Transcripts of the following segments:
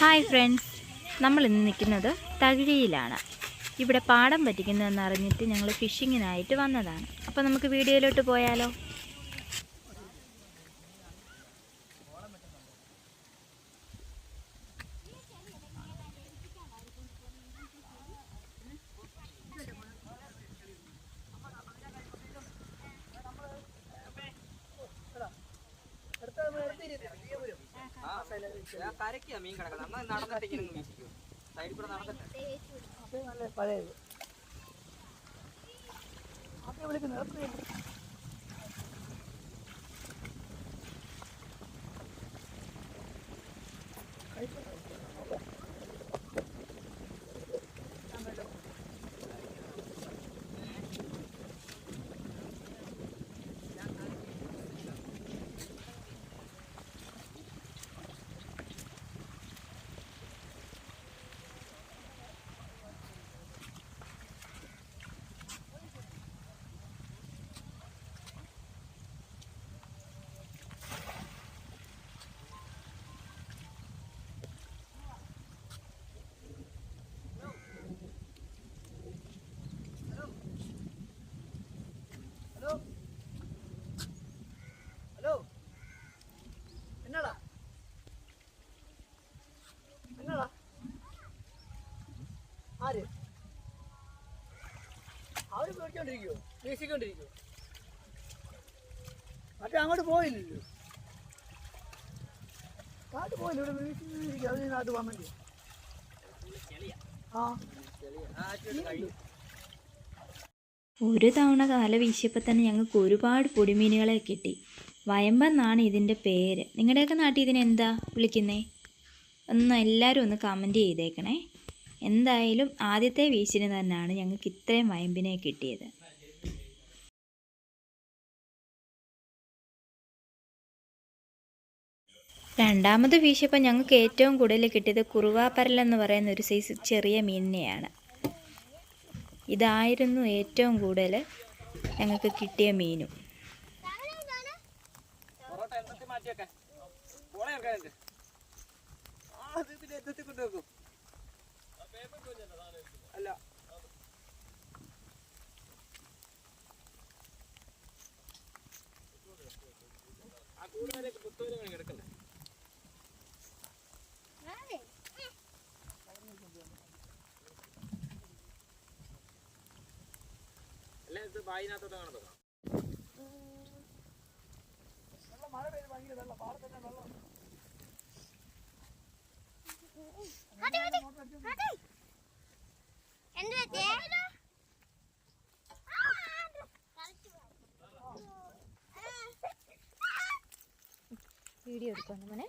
Hi friends. നമ്മൾ ഇന്ന് നിൽക്കുന്നത് തകഴിയിലാണ്. ഇവിടെ പാടം പറ്റിക്കുന്നതെന്ന് അറിഞ്ഞിട്ട് ഞങ്ങൾ ഫിഷിങ്ങിനായിട്ട് വന്നതാണ്. അപ്പോൾ നമുക്ക് വീഡിയോയിലോട്ട് പോയാലോ? കരക്കിയാ മീൻ കിടക്കുന്നത് നമ്മൾ നടന്നിട്ടേക്ക് വീശിക്കും സൈഡിൽ കൂടെ നടന്നിട്ട് പഴയത് വിളിക്കുന്നത് അവർ പേടിച്ചോണ്ടിരിക്കുവോ വീശിക്കൊണ്ടിരിക്കുവോ? മറ്റേ അങ്ങോട്ട് പോയില്ലല്ലോ. കാട്ട് പോയില്ല ഇവിടെ വീശിക്കൊണ്ടിരിക്കും അത് നാട്ട് പോകാൻ വേണ്ടി. ആ. ഒരു തവണ കാല വീശിയപ്പോൾ തന്നെ ഞങ്ങൾക്ക് ഒരുപാട് പൊടിമീനുകളെ കിട്ടി. വയമ്പെന്നാണ് ഇതിന്റെ പേര്. നിങ്ങളുടെയൊക്കെ നാട്ടിൽ ഇതിനെന്താ വിളിക്കുന്നേ? ഒന്ന് എല്ലാവരും ഒന്ന് കമന്റ് ചെയ്തേക്കണേ. എന്തായാലും ആദ്യത്തെ വീശിന് തന്നെയാണ് ഞങ്ങൾക്ക് ഇത്രയും വയമ്പിനെ കിട്ടിയത്. രണ്ടാമത് വീശിയപ്പോൾ ഞങ്ങൾക്ക് ഏറ്റവും കൂടുതൽ കിട്ടിയത് കുറുവാപ്പരൽ എന്ന് പറയുന്ന ഒരു സൈസ് ചെറിയ മീനിനെയാണ്. ഇതായിരുന്നു ഏറ്റവും കൂടുതൽ ഞങ്ങൾക്ക് കിട്ടിയ മീനും. പൊറോട്ട അല്ല. ആ കൂടുതലേക്ക് അല്ല ഇത് ബായിനകത്തോട്ട് കാണത്തോ വെള്ളം മഴ പെയ്ത് ഭയങ്കര വെള്ളം. പാടത്തന്നെ വെള്ളം. വീഡിയോ എടുക്കാം മോനെ.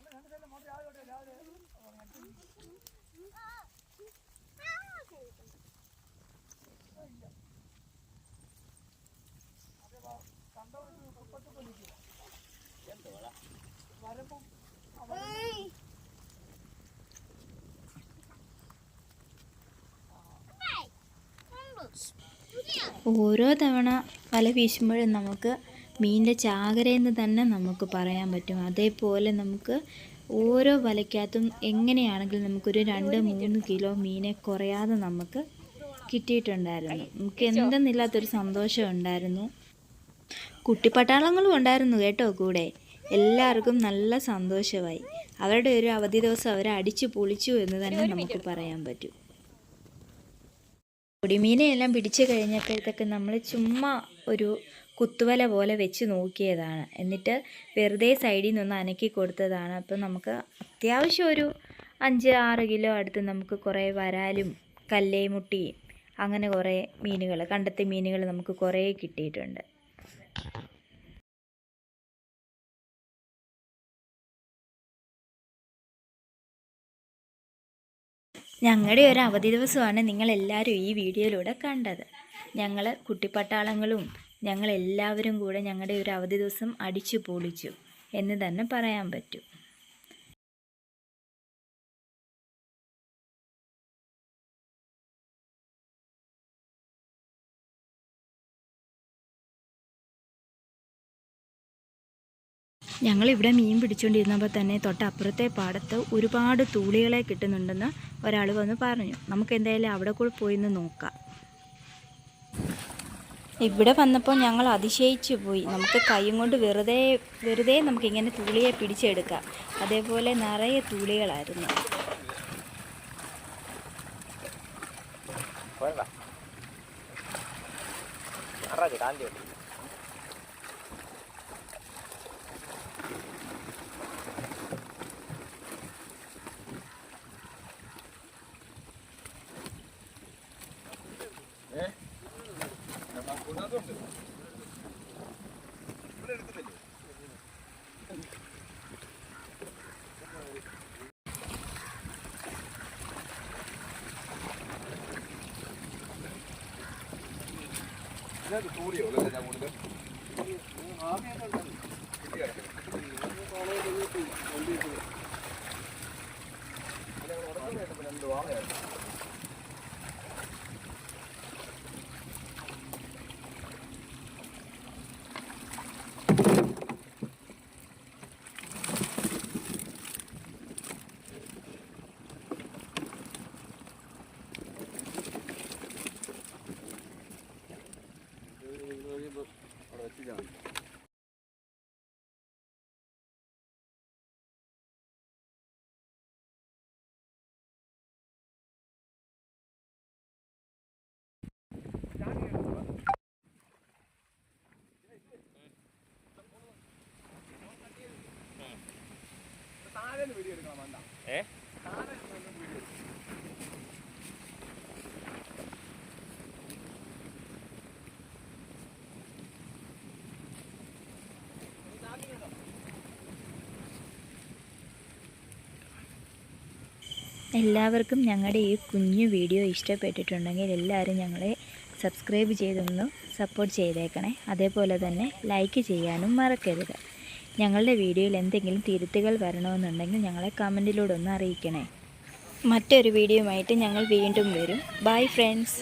ഓരോ തവണ വല വീശുമ്പോഴും നമുക്ക് മീനിന്റെ ചാകരയെന്ന് തന്നെ നമുക്ക് പറയാൻ പറ്റും. അതേപോലെ നമുക്ക് ഓരോ വലയ്ക്കകത്തും എങ്ങനെയാണെങ്കിലും നമുക്കൊരു രണ്ട് മൂന്ന് കിലോ മീനെ കുറയാതെ നമുക്ക് കിട്ടിയിട്ടുണ്ടായിരുന്നു. നമുക്ക് എന്തെന്നില്ലാത്തൊരു സന്തോഷം ഉണ്ടായിരുന്നു. കുട്ടിപ്പട്ടാളങ്ങളും ഉണ്ടായിരുന്നു കേട്ടോ കൂടെ. എല്ലാവർക്കും നല്ല സന്തോഷമായി. അവരുടെ ഒരു അവധി ദിവസം അവരെ അടിച്ചു പൊളിച്ചു എന്ന് തന്നെ നമുക്ക് പറയാൻ പറ്റും. പൊടിമീനെയെല്ലാം പിടിച്ചു കഴിഞ്ഞപ്പോഴത്തേക്ക് നമ്മൾ ചുമ്മാ ഒരു കുത്തുവല പോലെ വെച്ച് നോക്കിയതാണ്. എന്നിട്ട് വെറുതെ സൈഡിൽ നിന്ന് അനക്കി കൊടുത്തതാണ്. അപ്പം നമുക്ക് അത്യാവശ്യം ഒരു അഞ്ച് ആറ് കിലോ അടുത്ത് നമുക്ക് കുറേ വരാലും കല്ലേമുട്ടിയും അങ്ങനെ കുറേ മീനുകൾ കണ്ടത്തെ മീനുകൾ നമുക്ക് കുറേ കിട്ടിയിട്ടുണ്ട്. ഞങ്ങളുടെ ഒരു അവധി ദിവസമാണ് നിങ്ങളെല്ലാവരും ഈ വീഡിയോയിലൂടെ കണ്ടത്. ഞങ്ങൾ കുട്ടിപ്പട്ടാളങ്ങളും ഞങ്ങളെല്ലാവരും കൂടെ ഞങ്ങളുടെ ഒരു അവധി ദിവസം അടിച്ചു പൊളിച്ചു എന്ന് തന്നെ പറയാൻ പറ്റും. ഞങ്ങളിവിടെ മീൻ പിടിച്ചുകൊണ്ടിരുന്നപ്പോൾ തന്നെ തൊട്ടപ്പുറത്തെ പാടത്ത് ഒരുപാട് തൂളികളെ കിട്ടുന്നുണ്ടെന്ന് ഒരാൾ വന്ന് പറഞ്ഞു. നമുക്ക് എന്തായാലും അവിടെ കൂടെ പോയി നോക്കാം. ഇവിടെ വന്നപ്പോൾ ഞങ്ങൾ അതിശയിച്ചു പോയി. നമുക്ക് കൈയും കൊണ്ട് വെറുതെ വെറുതെ നമുക്കിങ്ങനെ തൂളിയെ പിടിച്ചെടുക്കാം. അതേപോലെ നിറയെ തൂളികളായിരുന്നു. പോരണ്ട ആറാജ് കാന്തി ഉണ്ട് ഏ? എല്ലാവർക്കും ഞങ്ങളുടെ ഈ കുഞ്ഞു വീഡിയോ ഇഷ്ടപ്പെട്ടിട്ടുണ്ടെങ്കിൽ എല്ലാവരും ഞങ്ങളെ സബ്സ്ക്രൈബ് ചെയ്തൊന്ന് സപ്പോർട്ട് ചെയ്തേക്കണേ. അതേപോലെ തന്നെ ലൈക്ക് ചെയ്യാനും മറക്കരുത്. ഞങ്ങളുടെ വീഡിയോയിൽ എന്തെങ്കിലും തിരുത്തുകൾ വരണമെന്നുണ്ടെങ്കിൽ ഞങ്ങളെ കമന്റിലൂടെ ഒന്ന് അറിയിക്കണേ. മറ്റൊരു വീഡിയോയുമായിട്ട് ഞങ്ങൾ വീണ്ടും വരും. Bye friends